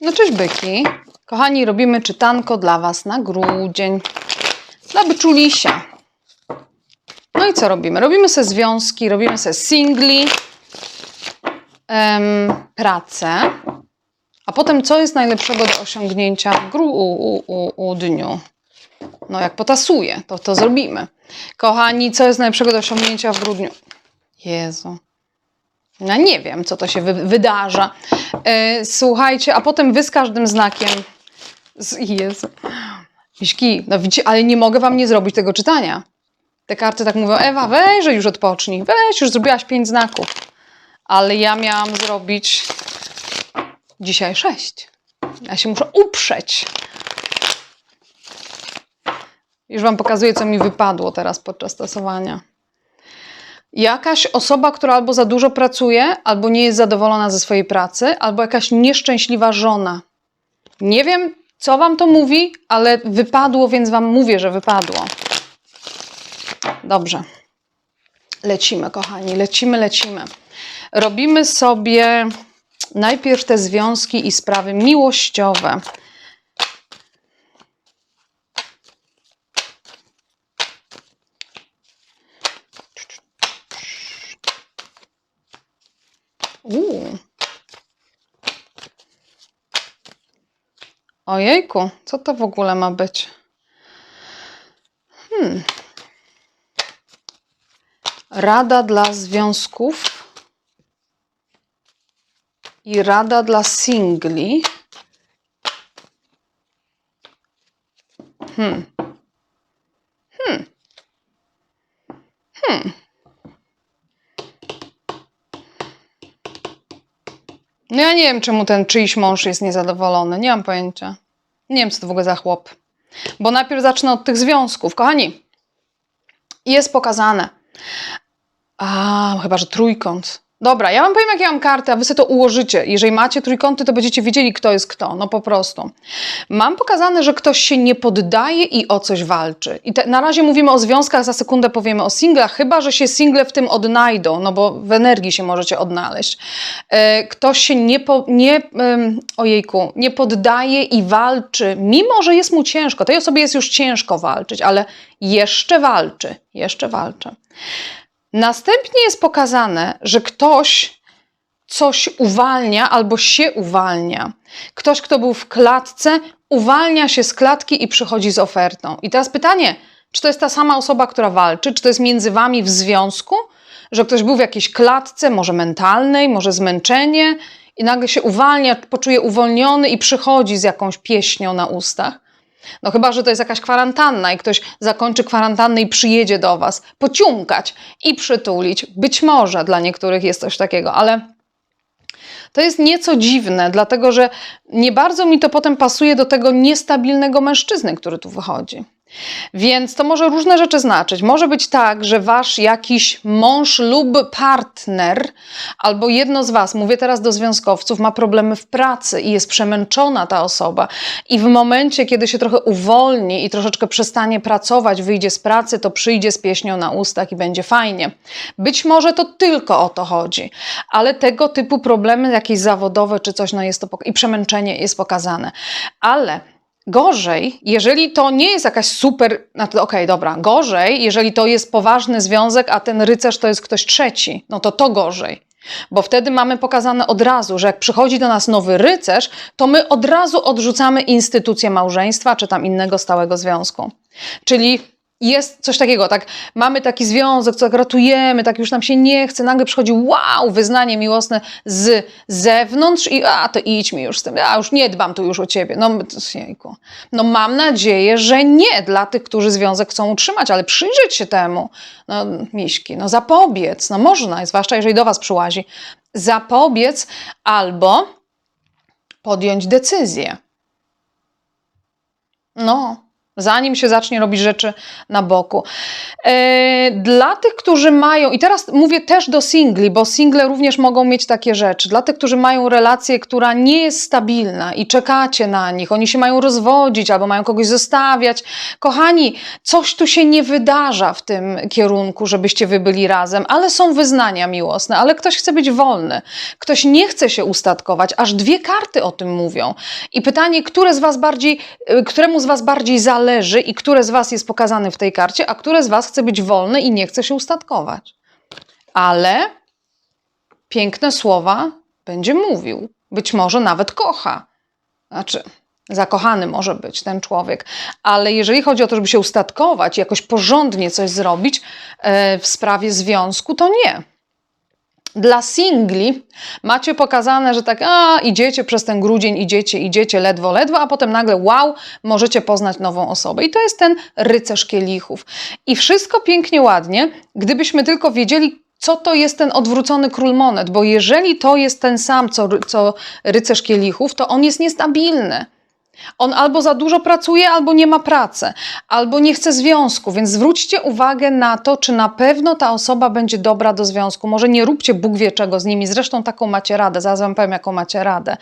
No cześć byki. Kochani, robimy czytanko dla Was na grudzień. Dla byczulisia. No i co robimy? Robimy sobie związki, robimy sobie singli, em, pracę. A potem co jest najlepszego do osiągnięcia w gru- u, u, u, u dniu? No jak potasuje, to to zrobimy. Kochani, co jest najlepszego do osiągnięcia w grudniu? Jezu. Ja nie wiem, co to się wy wydarza. E, słuchajcie, a potem wy z każdym znakiem. Z, Jezu. Miśki, no widzicie, ale nie mogę wam nie zrobić tego czytania. Te karty tak mówią, Ewa, weź, że już odpocznij. Weź, już zrobiłaś pięć znaków. Ale ja miałam zrobić dzisiaj sześć. Ja się muszę uprzeć. Już wam pokazuję, co mi wypadło teraz podczas stosowania jakaś osoba, która albo za dużo pracuje, albo nie jest zadowolona ze swojej pracy, albo jakaś nieszczęśliwa żona. Nie wiem, co wam to mówi, ale wypadło, więc wam mówię, że wypadło. Dobrze. Lecimy, kochani, lecimy, lecimy. Robimy sobie najpierw te związki i sprawy miłościowe. Uuu. Ojejku, co to w ogóle ma być? Hmm. Rada dla związków i rada dla singli. Hmm. Hmm. Hmm. No ja nie wiem, czemu ten czyjś mąż jest niezadowolony. Nie mam pojęcia. Nie wiem, co to w ogóle za chłop. Bo najpierw zacznę od tych związków. Kochani, jest pokazane. A, chyba, że trójkąt. Dobra, ja wam powiem, jakie mam karty, a wy sobie to ułożycie. Jeżeli macie trójkąty, to będziecie wiedzieli, kto jest kto. No po prostu. Mam pokazane, że ktoś się nie poddaje i o coś walczy. I te, na razie mówimy o związkach, za sekundę powiemy o singlach, chyba, że się single w tym odnajdą, no bo w energii się możecie odnaleźć. E, ktoś się nie, po, nie em, ojejku, nie poddaje i walczy, mimo, że jest mu ciężko. Tej osobie jest już ciężko walczyć, ale jeszcze walczy, jeszcze walczy. Następnie jest pokazane, że ktoś coś uwalnia albo się uwalnia. Ktoś, kto był w klatce, uwalnia się z klatki i przychodzi z ofertą. I teraz pytanie, czy to jest ta sama osoba, która walczy, czy to jest między wami w związku, że ktoś był w jakiejś klatce, może mentalnej, może zmęczenie i nagle się uwalnia, poczuje uwolniony i przychodzi z jakąś pieśnią na ustach. No chyba, że to jest jakaś kwarantanna i ktoś zakończy kwarantannę i przyjedzie do was, pociumkać i przytulić. Być może dla niektórych jest coś takiego, ale to jest nieco dziwne, dlatego że nie bardzo mi to potem pasuje do tego niestabilnego mężczyzny, który tu wychodzi. Więc to może różne rzeczy znaczyć. Może być tak, że wasz jakiś mąż lub partner, albo jedno z was, mówię teraz do związkowców, ma problemy w pracy i jest przemęczona ta osoba. I w momencie, kiedy się trochę uwolni i troszeczkę przestanie pracować, wyjdzie z pracy, to przyjdzie z pieśnią na ustach i będzie fajnie. Być może to tylko o to chodzi, ale tego typu problemy, jakieś zawodowe czy coś, no jest to i przemęczenie jest pokazane. Ale Gorzej, jeżeli to nie jest jakaś super, no okej, dobra, gorzej, jeżeli to jest poważny związek, a ten rycerz to jest ktoś trzeci, no to to gorzej. Bo wtedy mamy pokazane od razu, że jak przychodzi do nas nowy rycerz, to my od razu odrzucamy instytucję małżeństwa czy tam innego stałego związku. Czyli jest coś takiego, tak, mamy taki związek, co tak ratujemy, tak już nam się nie chce, nagle przychodzi wow, wyznanie miłosne z zewnątrz i a, to idź mi już z tym, a już nie dbam tu już o ciebie. No, jejku. no mam nadzieję, że nie dla tych, którzy związek chcą utrzymać, ale przyjrzeć się temu. No, miśki, no zapobiec, no można, zwłaszcza jeżeli do was przyłazi, zapobiec albo podjąć decyzję. No, zanim się zacznie robić rzeczy na boku. E, Dla tych, którzy mają, i teraz mówię też do singli, bo single również mogą mieć takie rzeczy. Dla tych, którzy mają relację, która nie jest stabilna i czekacie na nich, oni się mają rozwodzić albo mają kogoś zostawiać. Kochani, coś tu się nie wydarza w tym kierunku, żebyście wy byli razem, ale są wyznania miłosne, ale ktoś chce być wolny, ktoś nie chce się ustatkować, aż dwie karty o tym mówią. I pytanie, które z was bardziej, y, któremu z was bardziej zależy i które z was jest pokazane w tej karcie, a które z was chce być wolny i nie chce się ustatkować. Ale piękne słowa będzie mówił. Być może nawet kocha. Znaczy, zakochany może być ten człowiek, ale jeżeli chodzi o to, żeby się ustatkować, jakoś porządnie coś zrobić e, w sprawie związku, to nie. Dla singli macie pokazane, że tak, a idziecie przez ten grudzień, idziecie, idziecie ledwo, ledwo, a potem nagle wow, możecie poznać nową osobę. I to jest ten rycerz kielichów. I wszystko pięknie, ładnie, gdybyśmy tylko wiedzieli, co to jest ten odwrócony król monet, bo jeżeli to jest ten sam, co, co rycerz kielichów, to on jest niestabilny. On albo za dużo pracuje, albo nie ma pracy, albo nie chce związku, więc zwróćcie uwagę na to, czy na pewno ta osoba będzie dobra do związku. Może nie róbcie Bóg wie czego z nimi, zresztą taką macie radę, zaraz wam powiem, jaką macie radę.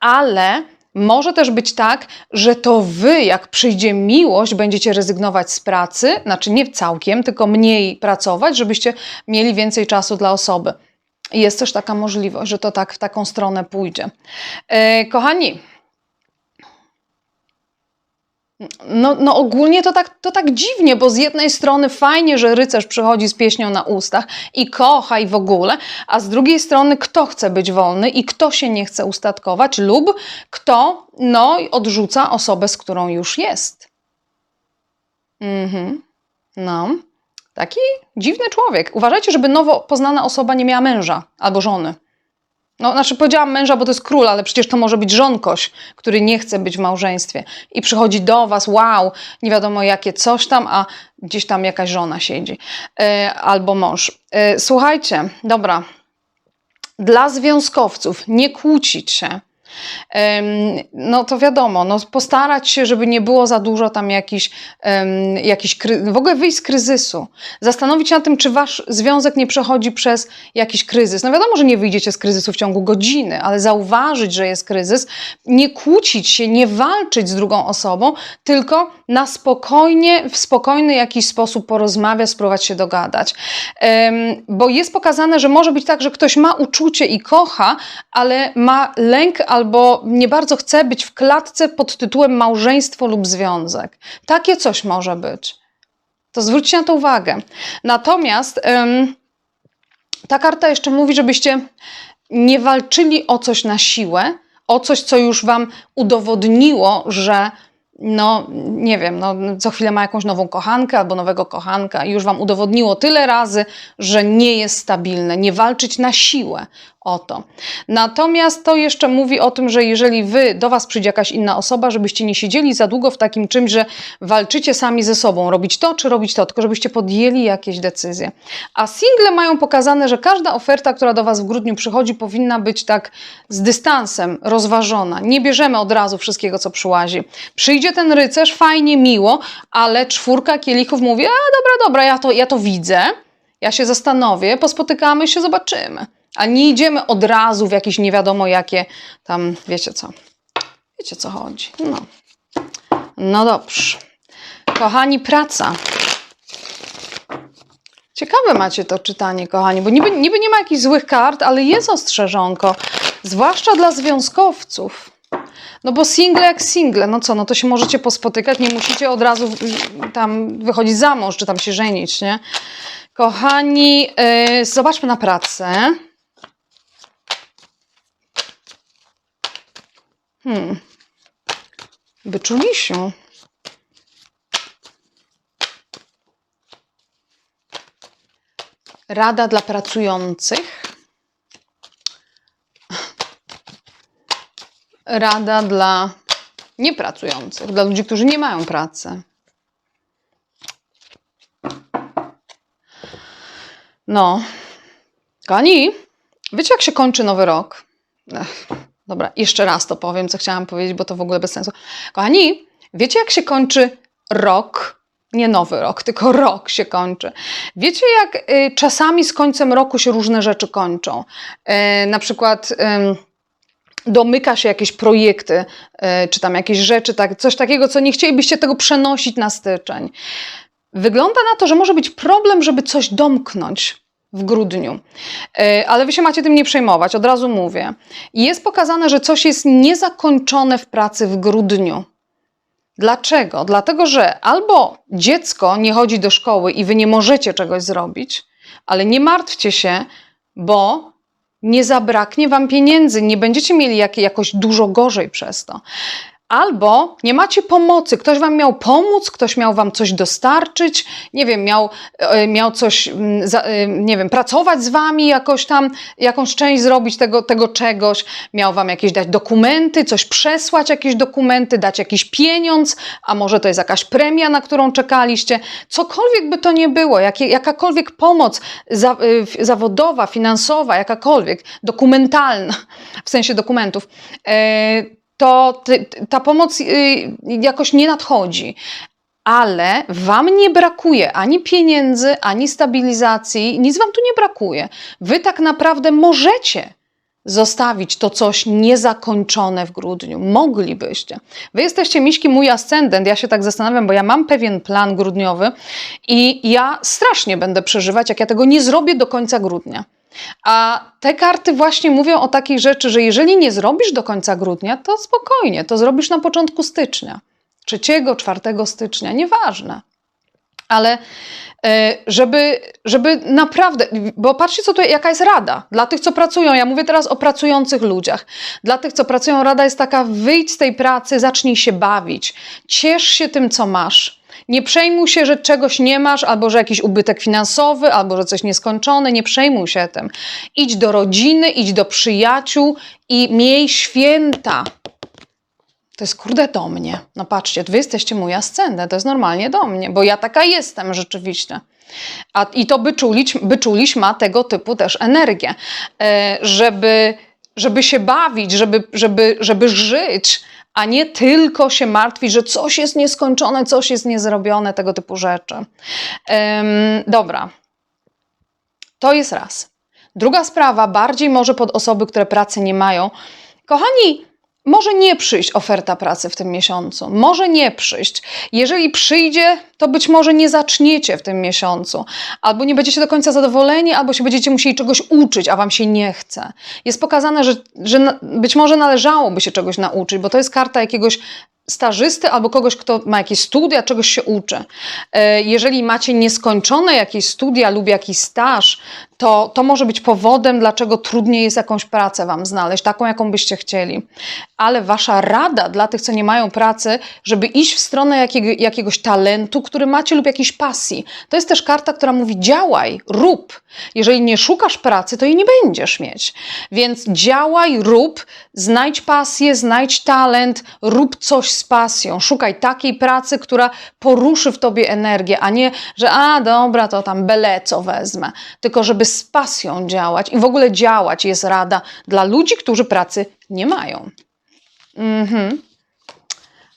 Ale może też być tak, że to wy, jak przyjdzie miłość, będziecie rezygnować z pracy, znaczy nie całkiem, tylko mniej pracować, żebyście mieli więcej czasu dla osoby. Jest też taka możliwość, że to tak w taką stronę pójdzie. E, kochani, no, no ogólnie to tak, to tak dziwnie, bo z jednej strony fajnie, że rycerz przychodzi z pieśnią na ustach i kocha i w ogóle, a z drugiej strony kto chce być wolny i kto się nie chce ustatkować lub kto no, odrzuca osobę, z którą już jest. Mhm. No, taki dziwny człowiek. Uważajcie, żeby nowo poznana osoba nie miała męża albo żony. No, znaczy powiedziałam męża, bo to jest król, ale przecież to może być żonkoś, który nie chce być w małżeństwie i przychodzi do was, wow, nie wiadomo jakie coś tam, a gdzieś tam jakaś żona siedzi e, albo mąż. E, słuchajcie, dobra, dla związkowców nie kłócić się. No to wiadomo, no postarać się, żeby nie było za dużo tam jakiś, em, jakiś w ogóle wyjść z kryzysu. Zastanowić się nad tym, czy wasz związek nie przechodzi przez jakiś kryzys. No wiadomo, że nie wyjdziecie z kryzysu w ciągu godziny, ale zauważyć, że jest kryzys, nie kłócić się, nie walczyć z drugą osobą, tylko na spokojnie, w spokojny jakiś sposób porozmawiać, spróbować się dogadać. Em, Bo jest pokazane, że może być tak, że ktoś ma uczucie i kocha, ale ma lęk albo nie bardzo chce być w klatce pod tytułem małżeństwo lub związek. Takie coś może być. To zwróćcie na to uwagę. Natomiast em, ta karta jeszcze mówi, żebyście nie walczyli o coś na siłę, o coś, co już wam udowodniło, że no nie wiem, no, co chwilę ma jakąś nową kochankę albo nowego kochanka i już wam udowodniło tyle razy, że nie jest stabilne. Nie walczyć na siłę o to. Natomiast to jeszcze mówi o tym, że jeżeli wy, do was przyjdzie jakaś inna osoba, żebyście nie siedzieli za długo w takim czymś, że walczycie sami ze sobą, robić to czy robić to, tylko żebyście podjęli jakieś decyzje. A single mają pokazane, że każda oferta, która do was w grudniu przychodzi, powinna być tak z dystansem rozważona. Nie bierzemy od razu wszystkiego, co przyłazi. Przyjdzie ten rycerz, fajnie, miło, ale czwórka kielichów mówi, a dobra, dobra, ja to, ja to widzę, ja się zastanowię, pospotykamy się, zobaczymy. A nie idziemy od razu w jakieś nie wiadomo jakie tam, wiecie co. Wiecie co chodzi. No. No dobrze. Kochani, praca. Ciekawe macie to czytanie, kochani, bo niby, niby nie ma jakichś złych kart, ale jest ostrzeżonko. Zwłaszcza dla związkowców. No bo single jak single, no co, no to się możecie pospotykać, nie musicie od razu tam wychodzić za mąż, czy tam się żenić, nie? Kochani, yy, zobaczmy na pracę. Hmm. Wyczulisiu. Rada dla pracujących. Rada dla niepracujących, dla ludzi, którzy nie mają pracy. No, kochani, wiecie jak się kończy nowy rok? Ech, dobra, jeszcze raz to powiem, co chciałam powiedzieć, bo to w ogóle bez sensu. Kochani, wiecie jak się kończy rok, nie nowy rok, tylko rok się kończy. Wiecie, jak y, czasami z końcem roku się różne rzeczy kończą? Y, na przykład. ym, domyka się jakieś projekty, y, czy tam jakieś rzeczy, tak, coś takiego, co nie chcielibyście tego przenosić na styczeń. Wygląda na to, że może być problem, żeby coś domknąć w grudniu. Y, Ale wy się macie tym nie przejmować, od razu mówię. Jest pokazane, że coś jest niezakończone w pracy w grudniu. Dlaczego? Dlatego, że albo dziecko nie chodzi do szkoły i wy nie możecie czegoś zrobić, ale nie martwcie się, bo nie zabraknie wam pieniędzy, nie będziecie mieli jak, jakoś dużo gorzej przez to. Albo nie macie pomocy, ktoś wam miał pomóc, ktoś miał wam coś dostarczyć, nie wiem, miał, e, miał coś, mm, e, nie wiem, pracować z wami, jakoś tam, jakąś część zrobić tego, tego czegoś, miał wam jakieś dać dokumenty, coś przesłać, jakieś dokumenty, dać jakiś pieniądz, a może to jest jakaś premia, na którą czekaliście. Cokolwiek by to nie było, jakie, jakakolwiek pomoc za, f- zawodowa, finansowa, jakakolwiek, dokumentalna, w sensie dokumentów, e, to ta pomoc y, jakoś nie nadchodzi. Ale wam nie brakuje ani pieniędzy, ani stabilizacji, nic wam tu nie brakuje. Wy tak naprawdę możecie zostawić to coś niezakończone w grudniu. Moglibyście. Wy jesteście miśki mój ascendent. Ja się tak zastanawiam, bo ja mam pewien plan grudniowy i ja strasznie będę przeżywać, jak ja tego nie zrobię do końca grudnia. A te karty właśnie mówią o takiej rzeczy, że jeżeli nie zrobisz do końca grudnia, to spokojnie, to zrobisz na początku stycznia. 3, 4 stycznia, nieważne. Ale e, żeby, żeby naprawdę, bo patrzcie, co tu, jaka jest rada dla tych, co pracują. Ja mówię teraz o pracujących ludziach. Dla tych, co pracują, rada jest taka: wyjdź z tej pracy, zacznij się bawić, ciesz się tym, co masz. Nie przejmuj się, że czegoś nie masz, albo że jakiś ubytek finansowy, albo że coś nieskończone. Nie przejmuj się tym. Idź do rodziny, idź do przyjaciół i miej święta. To jest kurde do mnie. No patrzcie, wy jesteście mój ascendent, to jest normalnie do mnie, bo ja taka jestem rzeczywiście. A, I to byczulić, byczuliś ma tego typu też energię, e, żeby, żeby się bawić, żeby, żeby, żeby żyć, a nie tylko się martwić, że coś jest nieskończone, coś jest niezrobione, tego typu rzeczy. Em, dobra. To jest raz. Druga sprawa, bardziej może pod osoby, które pracy nie mają. Kochani, może nie przyjść oferta pracy w tym miesiącu, może nie przyjść. Jeżeli przyjdzie, to być może nie zaczniecie w tym miesiącu, albo nie będziecie do końca zadowoleni, albo się będziecie musieli czegoś uczyć, a wam się nie chce. Jest pokazane, że, że być może należałoby się czegoś nauczyć, bo to jest karta jakiegoś stażysty albo kogoś, kto ma jakieś studia, czegoś się uczy. E, Jeżeli macie nieskończone jakieś studia lub jakiś staż, to, to może być powodem, dlaczego trudniej jest jakąś pracę Wam znaleźć, taką, jaką byście chcieli. Ale Wasza rada dla tych, co nie mają pracy, żeby iść w stronę jakiego, jakiegoś talentu, który macie lub jakiejś pasji. To jest też karta, która mówi działaj, rób. Jeżeli nie szukasz pracy, to jej nie będziesz mieć. Więc działaj, rób, znajdź pasję, znajdź talent, rób coś z pasją. Szukaj takiej pracy, która poruszy w tobie energię, a nie, że a dobra, to tam byle co wezmę. Tylko żeby z pasją działać i w ogóle działać jest rada dla ludzi, którzy pracy nie mają. Mhm.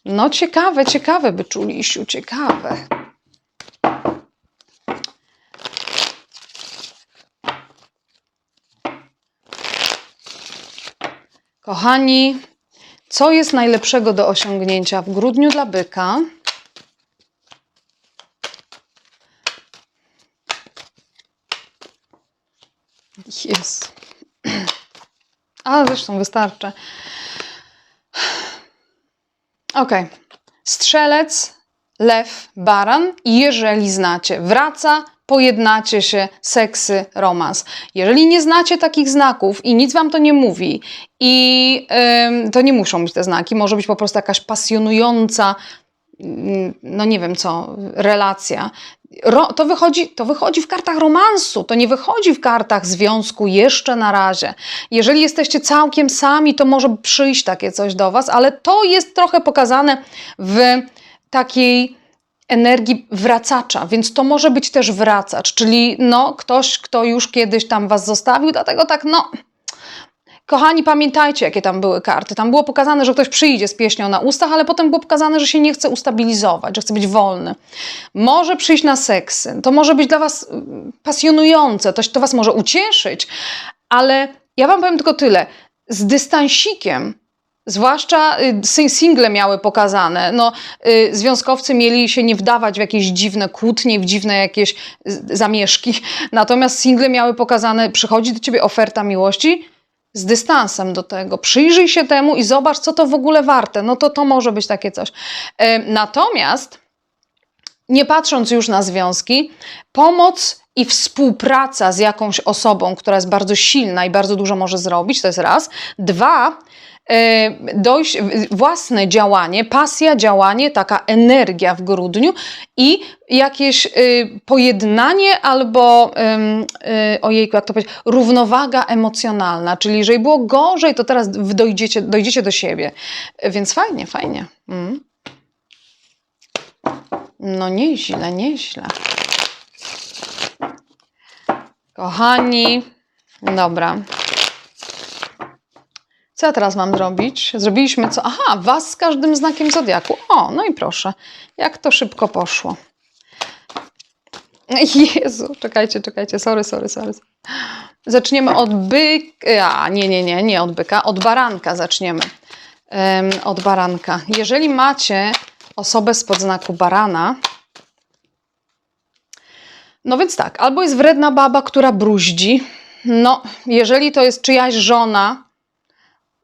No ciekawe, ciekawe, byczulisiu, ciekawe. Kochani, co jest najlepszego do osiągnięcia w grudniu dla byka? Jest. A zresztą wystarczy. Ok. Strzelec, lew, baran. Jeżeli znacie, wraca, pojednacie się, seksy, romans. Jeżeli nie znacie takich znaków i nic wam to nie mówi, i ym, to nie muszą być te znaki, może być po prostu jakaś pasjonująca, mm, no nie wiem co, relacja. Ro, to, wychodzi, to wychodzi w kartach romansu, to nie wychodzi w kartach związku jeszcze na razie. Jeżeli jesteście całkiem sami, to może przyjść takie coś do Was, ale to jest trochę pokazane w takiej energii wracacza, więc to może być też wracacz, czyli no, ktoś, kto już kiedyś tam Was zostawił, dlatego tak, no, Kochani, pamiętajcie, jakie tam były karty. Tam było pokazane, że ktoś przyjdzie z pieśnią na ustach, ale potem było pokazane, że się nie chce ustabilizować, że chce być wolny. Może przyjść na seksy. To może być dla Was mm, pasjonujące, to, to Was może ucieszyć, ale ja Wam powiem tylko tyle. Z dystansikiem Zwłaszcza y, single miały pokazane. No, y, związkowcy mieli się nie wdawać w jakieś dziwne kłótnie, w dziwne jakieś zamieszki. Natomiast single miały pokazane, przychodzi do ciebie oferta miłości z dystansem do tego. Przyjrzyj się temu i zobacz, co to w ogóle warte. No to to może być takie coś. E, Natomiast nie patrząc już na związki, pomoc i współpraca z jakąś osobą, która jest bardzo silna i bardzo dużo może zrobić, to jest raz. Dwa, dojść, własne działanie, pasja, działanie, taka energia w grudniu i jakieś y, pojednanie albo, y, ojejku, jak to powiedzieć, równowaga emocjonalna, czyli jeżeli było gorzej, to teraz dojdziecie, dojdziecie do siebie. Więc fajnie, fajnie. Mm. No nieźle, nieźle. Kochani, dobra. Co ja teraz mam zrobić? Zrobiliśmy co? Aha, was z każdym znakiem zodiaku. O, no i proszę, jak to szybko poszło. Jezu, czekajcie, czekajcie, sorry, sorry, sorry. Zaczniemy od byka. Nie, nie, nie, nie od byka, od baranka zaczniemy. Em, od baranka. Jeżeli macie osobę spod znaku barana, no więc tak, albo jest wredna baba, która bruździ. No, jeżeli to jest czyjaś żona,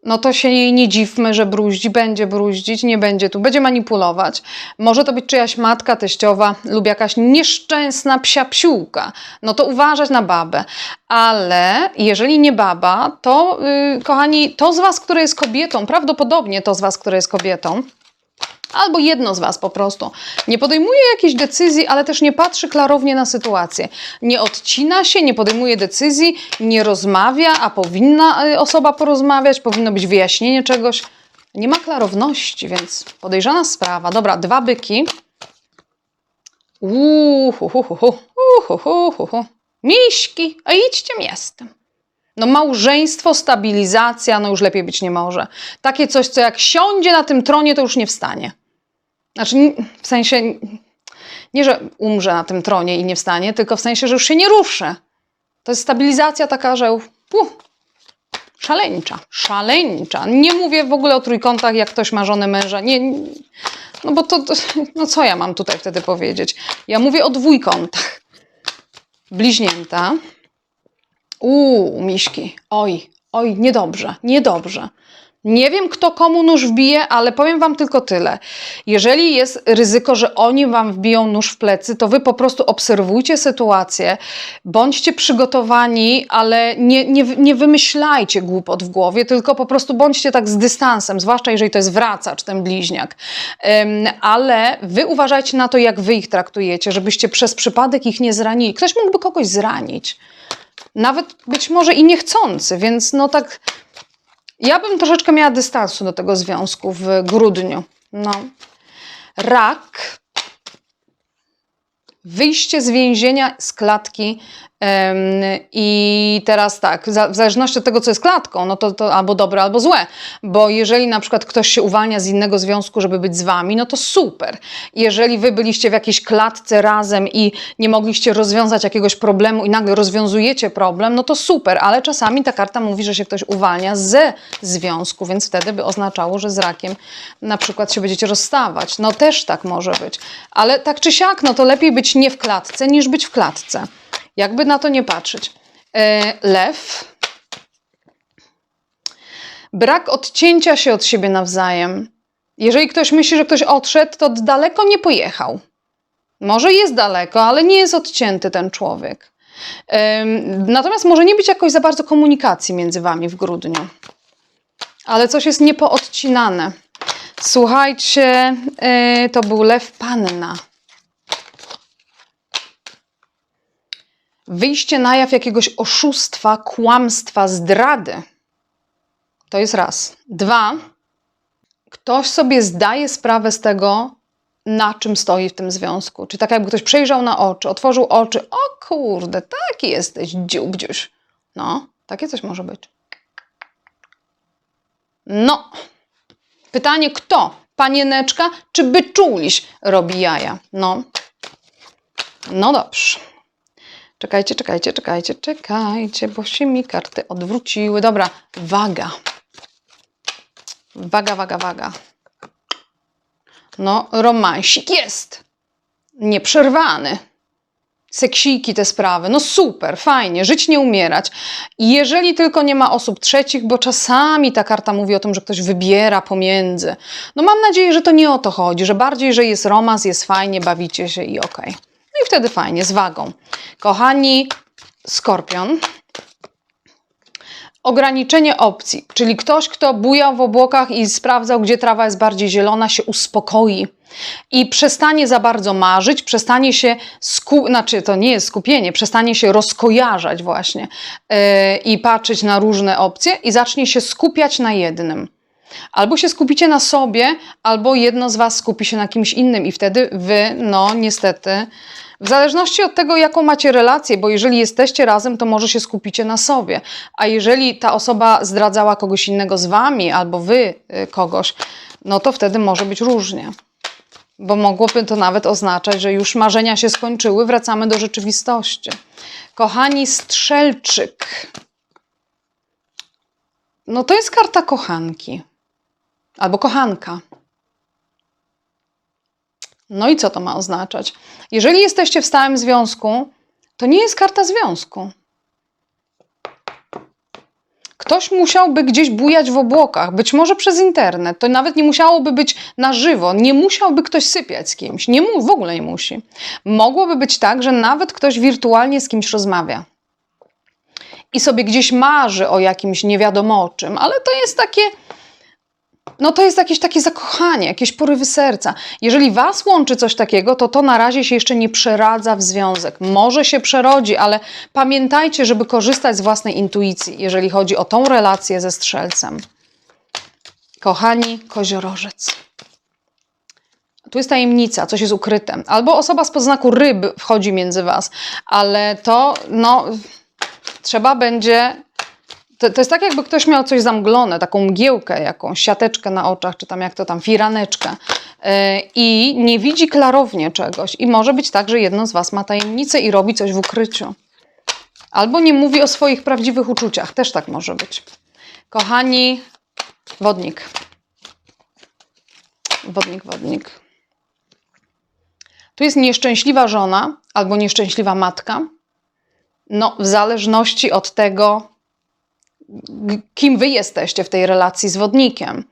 no to się jej nie dziwmy, że bruździ, będzie bruździć, nie będzie tu, będzie manipulować. Może to być czyjaś matka, teściowa lub jakaś nieszczęsna psia psiółka. No to uważać na babę. Ale jeżeli nie baba, to yy, kochani, to z Was, które jest kobietą, prawdopodobnie to z Was, które jest kobietą, albo jedno z Was po prostu, nie podejmuje jakiejś decyzji, ale też nie patrzy klarownie na sytuację. Nie odcina się, nie podejmuje decyzji, nie rozmawia, a powinna y, osoba porozmawiać, powinno być wyjaśnienie czegoś. Nie ma klarowności, więc podejrzana sprawa. Dobra, dwa byki. Uuu, hu, hu, hu, hu, hu, hu, hu, hu. Miśki, a idźcie miastem. No małżeństwo, stabilizacja, no już lepiej być nie może. Takie coś, co jak siądzie na tym tronie, to już nie wstanie. Znaczy, w sensie, nie, że umrze na tym tronie i nie wstanie, tylko w sensie, że już się nie ruszy. To jest stabilizacja taka, że uh, szaleńcza, szaleńcza. Nie mówię w ogóle o trójkątach, jak ktoś ma żonę męża. Nie, no bo to, no co ja mam tutaj wtedy powiedzieć? Ja mówię o dwójkątach. Bliźnięta. Uuu, miśki. Oj, oj, niedobrze, niedobrze. Nie wiem, kto komu nóż wbije, ale powiem Wam tylko tyle. Jeżeli jest ryzyko, że oni Wam wbiją nóż w plecy, to Wy po prostu obserwujcie sytuację, bądźcie przygotowani, ale nie, nie, nie wymyślajcie głupot w głowie, tylko po prostu bądźcie tak z dystansem, zwłaszcza jeżeli to jest wracacz, ten bliźniak. Ym, ale Wy uważajcie na to, jak Wy ich traktujecie, żebyście przez przypadek ich nie zranili. Ktoś mógłby kogoś zranić nawet być może i niechcący, więc no tak. Ja bym troszeczkę miała dystansu do tego związku w grudniu. No. Rak. Wyjście z więzienia, z klatki. I teraz tak, w zależności od tego, co jest klatką, no to, to albo dobre, albo złe. Bo jeżeli na przykład ktoś się uwalnia z innego związku, żeby być z wami, no to super. Jeżeli wy byliście w jakiejś klatce razem i nie mogliście rozwiązać jakiegoś problemu i nagle rozwiązujecie problem, no to super, ale czasami ta karta mówi, że się ktoś uwalnia ze związku, więc wtedy by oznaczało, że z rakiem na przykład się będziecie rozstawać. No też tak może być. Ale tak czy siak, no to lepiej być nie w klatce, niż być w klatce. Jakby na to nie patrzeć. E, lew. Brak odcięcia się od siebie nawzajem. Jeżeli ktoś myśli, że ktoś odszedł, to daleko nie pojechał. Może jest daleko, ale nie jest odcięty ten człowiek. Natomiast może nie być jakoś za bardzo komunikacji między wami w grudniu. Ale coś jest niepoodcinane. Słuchajcie, yy, to był lew panna. Wyjście na jaw jakiegoś oszustwa, kłamstwa, zdrady. To jest raz. Dwa, ktoś sobie zdaje sprawę z tego, na czym stoi w tym związku. Czy tak jakby ktoś przejrzał na oczy, otworzył oczy, o kurde, taki jesteś dziubdziuś. No, takie coś może być. No, pytanie kto? Panieneczka czy byczuliś robi jaja? No, no dobrze. Czekajcie, czekajcie, czekajcie, czekajcie, bo się mi karty odwróciły. Dobra, waga. Waga, waga, waga. No, romansik jest. Nieprzerwany. Seksiki te sprawy. No super, fajnie, żyć nie umierać. Jeżeli tylko nie ma osób trzecich, bo czasami ta karta mówi o tym, że ktoś wybiera pomiędzy. No mam nadzieję, że to nie o to chodzi, że bardziej, że jest romans, jest fajnie, bawicie się i okej. No i wtedy fajnie, z wagą. Kochani, skorpion. Ograniczenie opcji, czyli ktoś, kto bujał w obłokach i sprawdzał, gdzie trawa jest bardziej zielona, się uspokoi i przestanie za bardzo marzyć, przestanie się sku... znaczy to nie jest skupienie, przestanie się rozkojarzać właśnie yy, i patrzeć na różne opcje i zacznie się skupiać na jednym. Albo się skupicie na sobie, albo jedno z Was skupi się na kimś innym, i wtedy Wy, no niestety, w zależności od tego, jaką macie relację, bo jeżeli jesteście razem, to może się skupicie na sobie, a jeżeli ta osoba zdradzała kogoś innego z Wami, albo Wy y, kogoś, no to wtedy może być różnie. Bo mogłoby to nawet oznaczać, że już marzenia się skończyły, wracamy do rzeczywistości. Kochani, strzelczyk. No to jest karta kochanki albo kochanka. No i co to ma oznaczać? Jeżeli jesteście w stałym związku, to nie jest karta związku. Ktoś musiałby gdzieś bujać w obłokach, być może przez internet. To nawet nie musiałoby być na żywo. Nie musiałby ktoś sypiać z kimś. Nie mu, w ogóle nie musi. Mogłoby być tak, że nawet ktoś wirtualnie z kimś rozmawia. I sobie gdzieś marzy o jakimś nie wiadomo czym, ale to jest takie no to jest jakieś takie zakochanie, jakieś porywy serca. Jeżeli was łączy coś takiego, to to na razie się jeszcze nie przeradza w związek. Może się przerodzi, ale pamiętajcie, żeby korzystać z własnej intuicji, jeżeli chodzi o tą relację ze strzelcem. Kochani, koziorożec. Tu jest tajemnica, coś jest ukryte. Albo osoba z podznaku ryb wchodzi między was, ale to, no, trzeba będzie to, to, jest tak, jakby ktoś miał coś zamglone, taką mgiełkę, jakąś siateczkę na oczach, czy tam jak to tam, firaneczkę yy, i nie widzi klarownie czegoś. I może być tak, że jedno z Was ma tajemnicę i robi coś w ukryciu. Albo nie mówi o swoich prawdziwych uczuciach. Też tak może być. Kochani, wodnik. Wodnik, wodnik. Tu jest nieszczęśliwa żona albo nieszczęśliwa matka. No, w zależności od tego, kim wy jesteście w tej relacji z wodnikiem.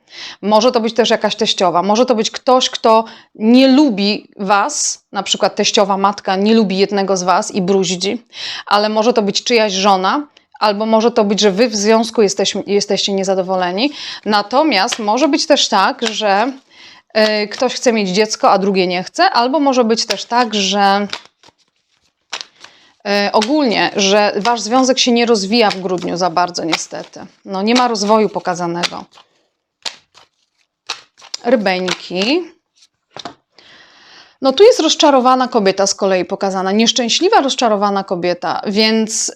Może to być też jakaś teściowa, może to być ktoś, kto nie lubi was, na przykład teściowa matka nie lubi jednego z was i bruździ, ale może to być czyjaś żona, albo może to być, że wy w związku jesteś, jesteście niezadowoleni. Natomiast może być też tak, że y, ktoś chce mieć dziecko, a drugie nie chce, albo może być też tak, że ogólnie, że wasz związek się nie rozwija w grudniu za bardzo, niestety. No, nie ma rozwoju pokazanego. Rybeńki. No tu jest rozczarowana kobieta z kolei pokazana, nieszczęśliwa, rozczarowana kobieta, więc y,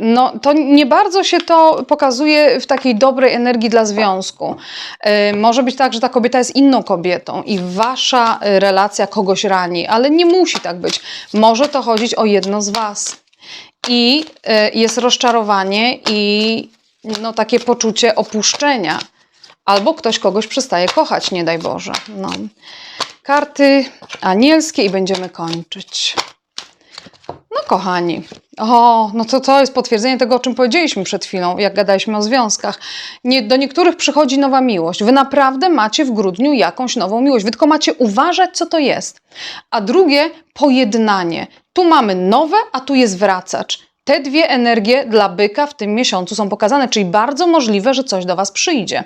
no, to nie bardzo się to pokazuje w takiej dobrej energii dla związku. Y, może być tak, że ta kobieta jest inną kobietą i wasza relacja kogoś rani, ale nie musi tak być. Może to chodzić o jedno z was. I jest rozczarowanie i no, takie poczucie opuszczenia. Albo ktoś kogoś przestaje kochać, nie daj Boże. No karty anielskie i będziemy kończyć. No kochani, o, no to to jest potwierdzenie tego, o czym powiedzieliśmy przed chwilą, jak gadaliśmy o związkach. Nie, do niektórych przychodzi nowa miłość. Wy naprawdę macie w grudniu jakąś nową miłość. Wy tylko macie uważać, co to jest. A drugie, pojednanie. Tu mamy nowe, a tu jest wracacz. Te dwie energie dla byka w tym miesiącu są pokazane, czyli bardzo możliwe, że coś do Was przyjdzie.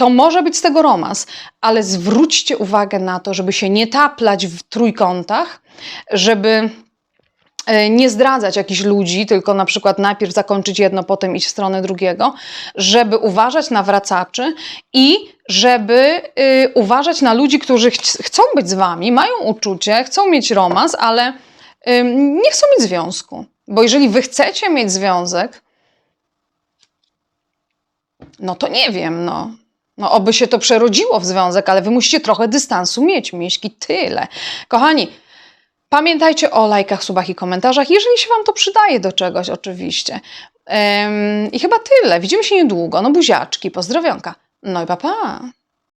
To może być z tego romans, ale zwróćcie uwagę na to, żeby się nie taplać w trójkątach, żeby e, nie zdradzać jakichś ludzi, tylko na przykład najpierw zakończyć jedno, potem iść w stronę drugiego, żeby uważać na wracaczy i żeby y, uważać na ludzi, którzy ch chcą być z wami, mają uczucie, chcą mieć romans, ale y, nie chcą mieć związku. Bo jeżeli wy chcecie mieć związek, no to nie wiem, no No, oby się to przerodziło w związek, ale wy musicie trochę dystansu mieć, miśki, tyle. Kochani, pamiętajcie o lajkach, subach i komentarzach, jeżeli się wam to przydaje do czegoś, oczywiście. Em, I chyba tyle. Widzimy się niedługo. No buziaczki, pozdrowionka. No i pa, pa.